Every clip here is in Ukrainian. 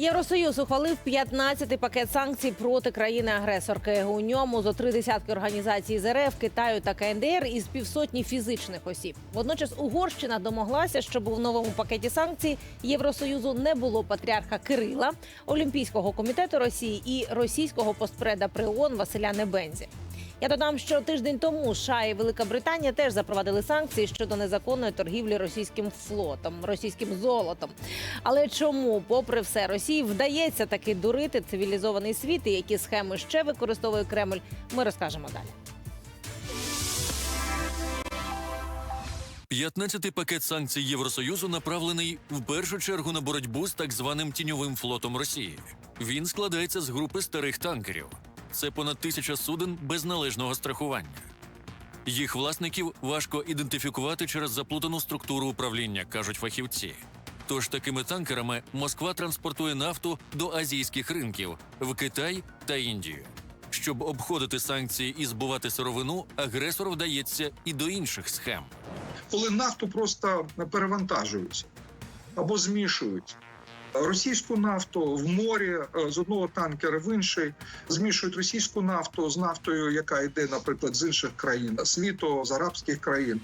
Євросоюз ухвалив 15-й пакет санкцій проти країни-агресорки. У ньому зо три десятки організацій з РФ, Китаю та КНДР із півсотні фізичних осіб. Водночас Угорщина домоглася, щоб у новому пакеті санкцій Євросоюзу не було патріарха Кирила, Олімпійського комітету Росії і російського постпреда при ООН Василя Небензі. Я додам, що тиждень тому США і Велика Британія теж запровадили санкції щодо незаконної торгівлі російським флотом, російським золотом. Але чому, попри все, Росії вдається таки дурити цивілізований світ і які схеми ще використовує Кремль, ми розкажемо далі. 15-й пакет санкцій Євросоюзу направлений в першу чергу на боротьбу з так званим тіньовим флотом Росії. Він складається з групи старих танкерів. Це понад тисяча суден без належного страхування. Їх власників важко ідентифікувати через заплутану структуру управління, кажуть фахівці. Тож такими танкерами Москва транспортує нафту до азійських ринків в Китай та Індію. Щоб обходити санкції і збувати сировину, агресор вдається і до інших схем. коли нафту просто перевантажують або змішують. Російську нафту в морі е, з одного танкера в інший змішують російську нафту з нафтою, яка йде, наприклад, з інших країн світу, з арабських країн.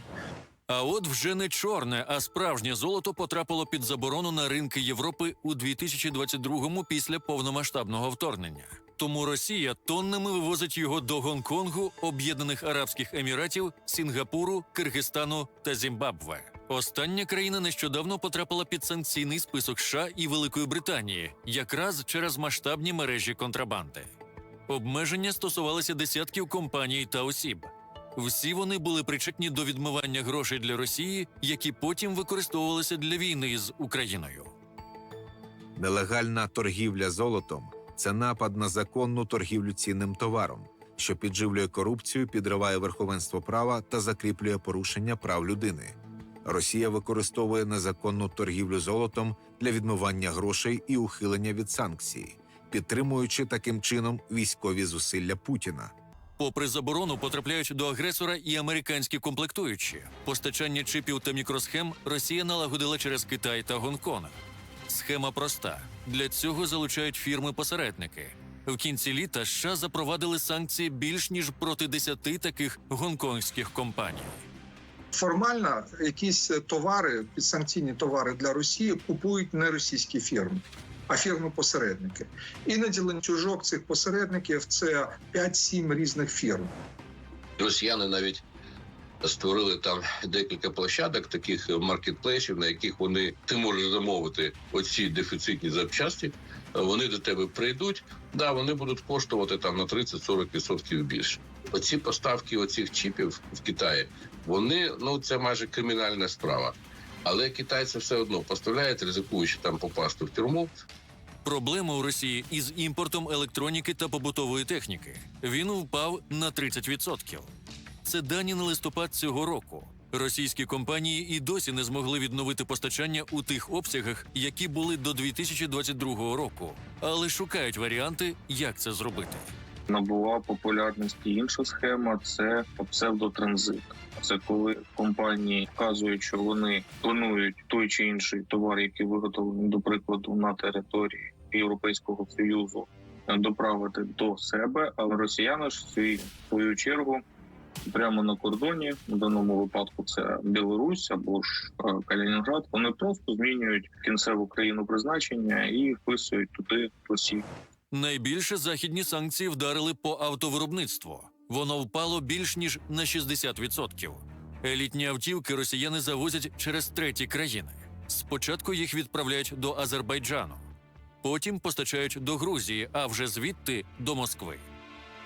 А от вже не чорне, а справжнє золото потрапило під заборону на ринки Європи у 2022-му після повномасштабного вторгнення. Тому Росія тоннами вивозить його до Гонконгу, Об'єднаних Арабських Еміратів, Сінгапуру, Киргизстану та Зімбабве. Остання країна нещодавно потрапила під санкційний список США і Великої Британії, якраз через масштабні мережі контрабанди. Обмеження стосувалися десятків компаній та осіб. Всі вони були причетні до відмивання грошей для Росії, які потім використовувалися для війни з Україною. Нелегальна торгівля золотом це напад на законну торгівлю цінним товаром, що підживлює корупцію, підриває верховенство права та закріплює порушення прав людини. Росія використовує незаконну торгівлю золотом для відмивання грошей і ухилення від санкцій, підтримуючи таким чином військові зусилля Путіна. Попри заборону, потрапляють до агресора і американські комплектуючі. Постачання чипів та мікросхем Росія налагодила через Китай та Гонконг. Схема проста: для цього залучають фірми-посередники. В кінці літа США запровадили санкції більш ніж проти десяти таких гонконгських компаній. Формально якісь товари, підсанкційні товари для Росії купують не російські фірми, а фірми-посередники. Іноді ланцюжок цих посередників це 5-7 різних фірм. Росіяни навіть створили там декілька площадок, таких маркетплейсів, на яких вони ти можеш замовити оці дефіцитні запчасті. Вони до тебе прийдуть. Да, вони будуть коштувати там на 30-40% більше. Оці поставки оцих чіпів в Китаї, вони ну це майже кримінальна справа. Але китайці все одно поставляють, ризикуючи там попасти в тюрму. Проблема у Росії із імпортом електроніки та побутової техніки. Він впав на 30%. Це дані на листопад цього року. Російські компанії і досі не змогли відновити постачання у тих обсягах, які були до 2022 року, але шукають варіанти, як це зробити. Набула популярності інша схема це псевдотранзит. Це коли компанії вказують, що вони планують той чи інший товар, який виготовлений, до прикладу, на території Європейського союзу, е, доправити до себе, але росіяни ж свій- свою чергу. Прямо на кордоні, в даному випадку це Білорусь або ж е, Калінінград. Вони просто змінюють кінцеву країну призначення і вписують туди Росію. Найбільше західні санкції вдарили по автовиробництву. Воно впало більш ніж на 60%. Елітні автівки росіяни завозять через треті країни. Спочатку їх відправляють до Азербайджану, потім постачають до Грузії, а вже звідти до Москви.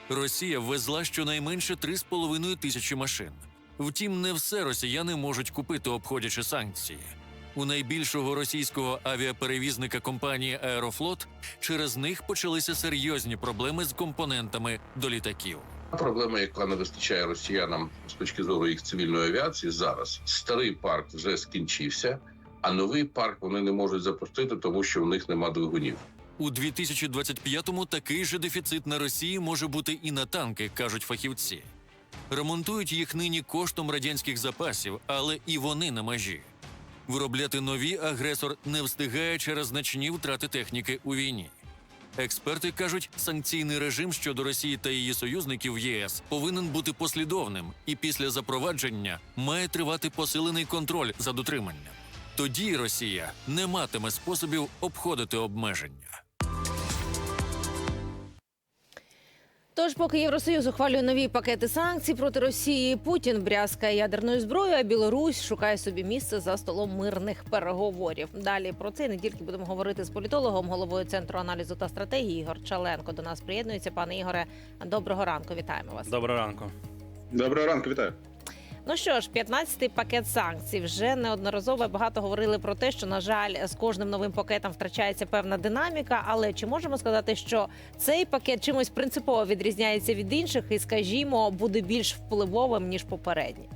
Росія ввезла щонайменше 3,5 тисячі машин. Втім, не все росіяни можуть купити, обходячи санкції. У найбільшого російського авіаперевізника компанії Аерофлот через них почалися серйозні проблеми з компонентами до літаків. Проблема, яка не вистачає росіянам з точки зору їх цивільної авіації, зараз старий парк вже скінчився, а новий парк вони не можуть запустити, тому що в них нема двигунів. У 2025-му такий же дефіцит на Росії може бути і на танки, кажуть фахівці. Ремонтують їх нині коштом радянських запасів, але і вони на межі. Виробляти нові агресор не встигає через значні втрати техніки у війні. Експерти кажуть, санкційний режим щодо Росії та її союзників в ЄС повинен бути послідовним і після запровадження має тривати посилений контроль за дотриманням. Тоді Росія не матиме способів обходити обмеження. Тож, поки Євросоюз ухвалює нові пакети санкцій проти Росії, Путін брязкає ядерною зброєю, а Білорусь шукає собі місце за столом мирних переговорів. Далі про це не тільки будемо говорити з політологом, головою центру аналізу та стратегії Ігор Чаленко. До нас приєднується. Пане Ігоре, доброго ранку. Вітаємо вас. Доброго ранку. Доброго ранку, вітаю. Ну що ж, 15-й пакет санкцій. Вже неодноразово багато говорили про те, що на жаль, з кожним новим пакетом втрачається певна динаміка. Але чи можемо сказати, що цей пакет чимось принципово відрізняється від інших і, скажімо, буде більш впливовим ніж попередній?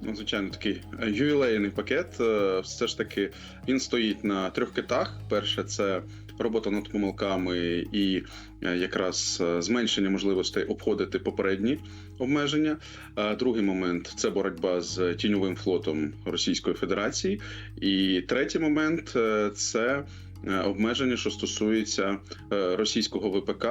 Ну, звичайно, такий ювілейний пакет. Е, Все ж таки він стоїть на трьох китах. Перше це робота над помилками і е, якраз е, зменшення можливостей обходити попередні обмеження. Другий момент це боротьба з тіньовим флотом Російської Федерації. І третій момент е, це обмеження, що стосується російського ВПК.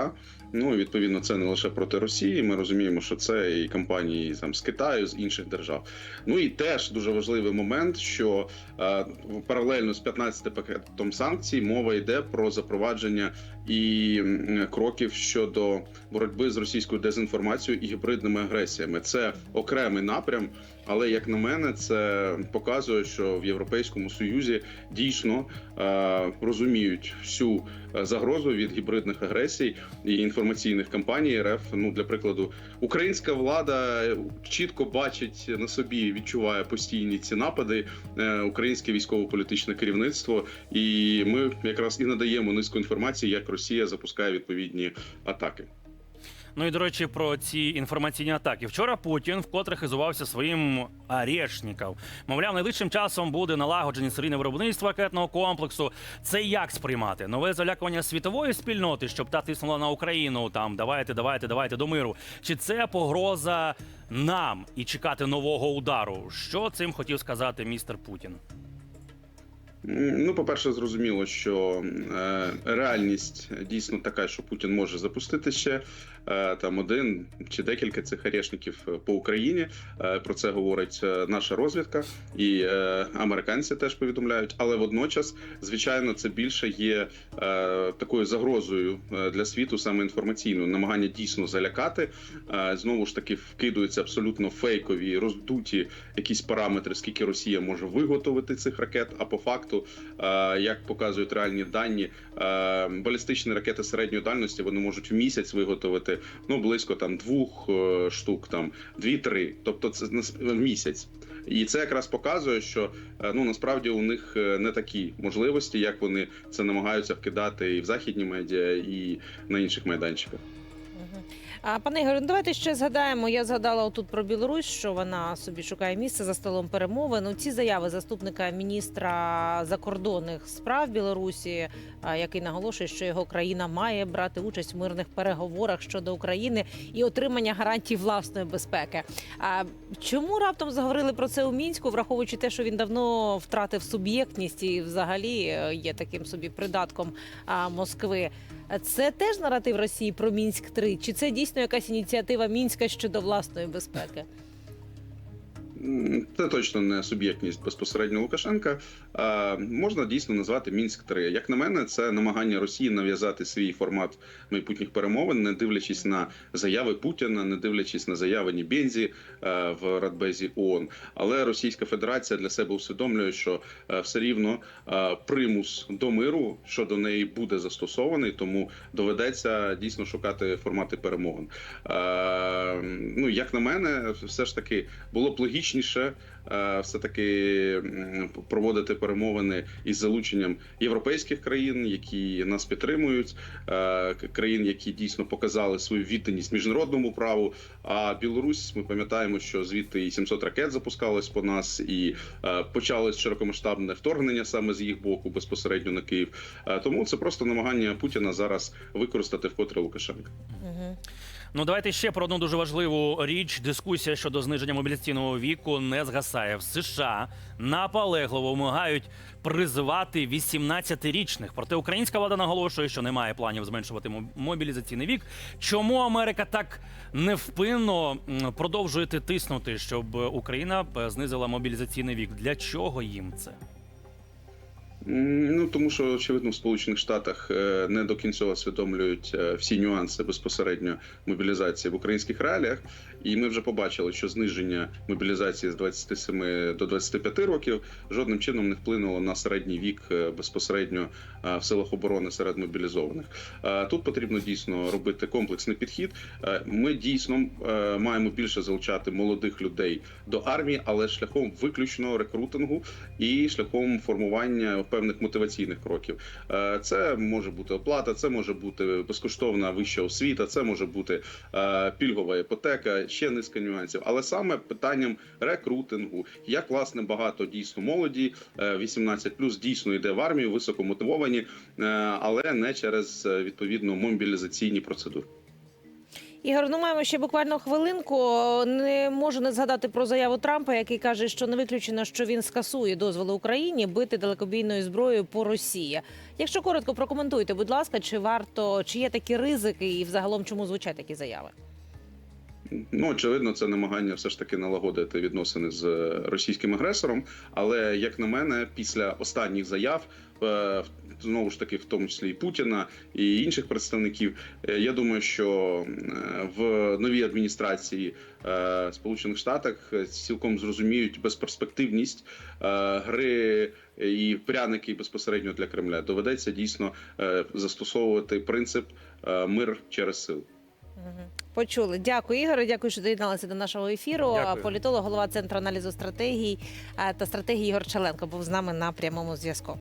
Ну і відповідно це не лише проти Росії. Ми розуміємо, що це і компанії там з Китаю, з інших держав. Ну і теж дуже важливий момент, що е, паралельно з 15 пакетом санкцій мова йде про запровадження і кроків щодо боротьби з російською дезінформацією і гібридними агресіями. Це окремий напрям, але як на мене, це показує, що в Європейському Союзі дійсно е, розуміють всю е, загрозу від гібридних агресій і інформаційних кампаній РФ. Ну для прикладу, українська влада чітко бачить на собі, відчуває постійні ці напади. е, Українське військово-політичне керівництво, і ми якраз і надаємо низку інформації, як Росія запускає відповідні атаки. Ну і до речі, про ці інформаційні атаки. Вчора Путін вкотре хизувався своїм орешників. Мовляв, найближчим часом буде налагодження серійне виробництво ракетного комплексу. Це як сприймати? Нове залякування світової спільноти, щоб та тиснула на Україну. Там давайте, давайте, давайте до миру. Чи це погроза нам і чекати нового удару? Що цим хотів сказати містер Путін? Ну, по-перше, зрозуміло, що е, реальність дійсно така, що Путін може запустити ще е, там один чи декілька цих арешників по Україні. Е, про це говорить е, наша розвідка, і е, американці теж повідомляють. Але водночас, звичайно, це більше є е, такою загрозою е, для світу, саме інформаційною, намагання дійсно залякати. Е, знову ж таки, вкидуються абсолютно фейкові, роздуті якісь параметри, скільки Росія може виготовити цих ракет. А по факту, е, як показують реальні дані, е, балістичні ракети середньої дальності вони можуть в місяць виготовити ну близько там двох е, штук, там дві-три, тобто це в місяць. І це якраз показує, що ну насправді у них не такі можливості, як вони це намагаються вкидати і в західні медіа, і на інших майданчиках. Пане Ігорю, ну, давайте ще згадаємо. Я згадала отут про Білорусь, що вона собі шукає місце за столом перемовин. Ну, ці заяви заступника міністра закордонних справ Білорусі, який наголошує, що його країна має брати участь в мирних переговорах щодо України і отримання гарантій власної безпеки. А чому раптом заговорили про це у мінську, враховуючи те, що він давно втратив суб'єктність і взагалі е, є таким собі придатком Москви? Це теж наратив Росії про мінськ 3 Чи це дійсно якась ініціатива мінська щодо власної безпеки? Це точно не суб'єктність безпосередньо Лукашенка. А, можна дійсно назвати Мінськ 3 Як на мене, це намагання Росії нав'язати свій формат майбутніх перемовин, не дивлячись на заяви Путіна, не дивлячись на заяви Нібензі е, в Радбезі ООН. Але Російська Федерація для себе усвідомлює, що е, все рівно е, примус до миру щодо неї буде застосований, тому доведеться дійсно шукати формати перемовин. Ну як на мене, все ж таки було б логічніше все таки проводити перемовини із залученням європейських країн, які нас підтримують, е, країн, які дійсно показали свою відданість міжнародному праву. А Білорусь, ми пам'ятаємо, що звідти і 700 ракет запускалось по нас, і е, почалось широкомасштабне вторгнення саме з їх боку безпосередньо на Київ. Е, Тому це просто намагання Путіна зараз використати вкотре Лукашенка. Ну давайте ще про одну дуже важливу річ. Дискусія щодо зниження мобілізаційного віку не згасає. В США наполегливо вимагають призивати 18-річних. Проте українська влада наголошує, що немає планів зменшувати мобілізаційний вік. Чому Америка так невпинно продовжує тиснути, щоб Україна е, знизила мобілізаційний вік? Для чого їм це? Ну тому що очевидно в Сполучених Штатах е, не до кінця усвідомлюють е, всі нюанси безпосередньо мобілізації в українських реаліях. І ми вже побачили, що зниження мобілізації з 27 до 25 років жодним чином не вплинуло на середній вік е, безпосередньо в силах оборони серед мобілізованих. Тут потрібно дійсно робити комплексний підхід. Ми дійсно маємо більше залучати молодих людей до армії, але шляхом виключного рекрутингу і шляхом формування певних мотиваційних кроків. Е, Це може бути оплата, це може бути безкоштовна вища освіта, це може бути е, пільгова іпотека, ще низка нюансів. Але саме питанням рекрутингу, як власне багато дійсно молоді, е, 18+, дійсно йде в армію, високомотивовані, але не через відповідно мобілізаційні процедури. Ігор, ну маємо ще буквально хвилинку. Не можу не згадати про заяву Трампа, який каже, що не виключено, що він скасує дозволи Україні бити далекобійною зброєю по Росії. Якщо коротко прокоментуйте, будь ласка, чи варто, чи є такі ризики, і взагалом чому звучать такі заяви? Ну, очевидно, це намагання все ж таки налагодити відносини з е, російським агресором. Але як на мене, після останніх заяв, знову ж таки, в тому числі і Путіна і інших представників, е, я думаю, що е, в новій адміністрації е, Сполучених Штатах е, цілком зрозуміють безперспективність е, гри і пряники безпосередньо для Кремля. Доведеться дійсно е, застосовувати принцип е, мир через силу. Почули. Дякую, Ігоре. Дякую, що доєдналися до нашого ефіру. Дякую. Політолог, голова центру аналізу стратегій е, та стратегії Ігор Челенко був з нами на прямому зв'язку.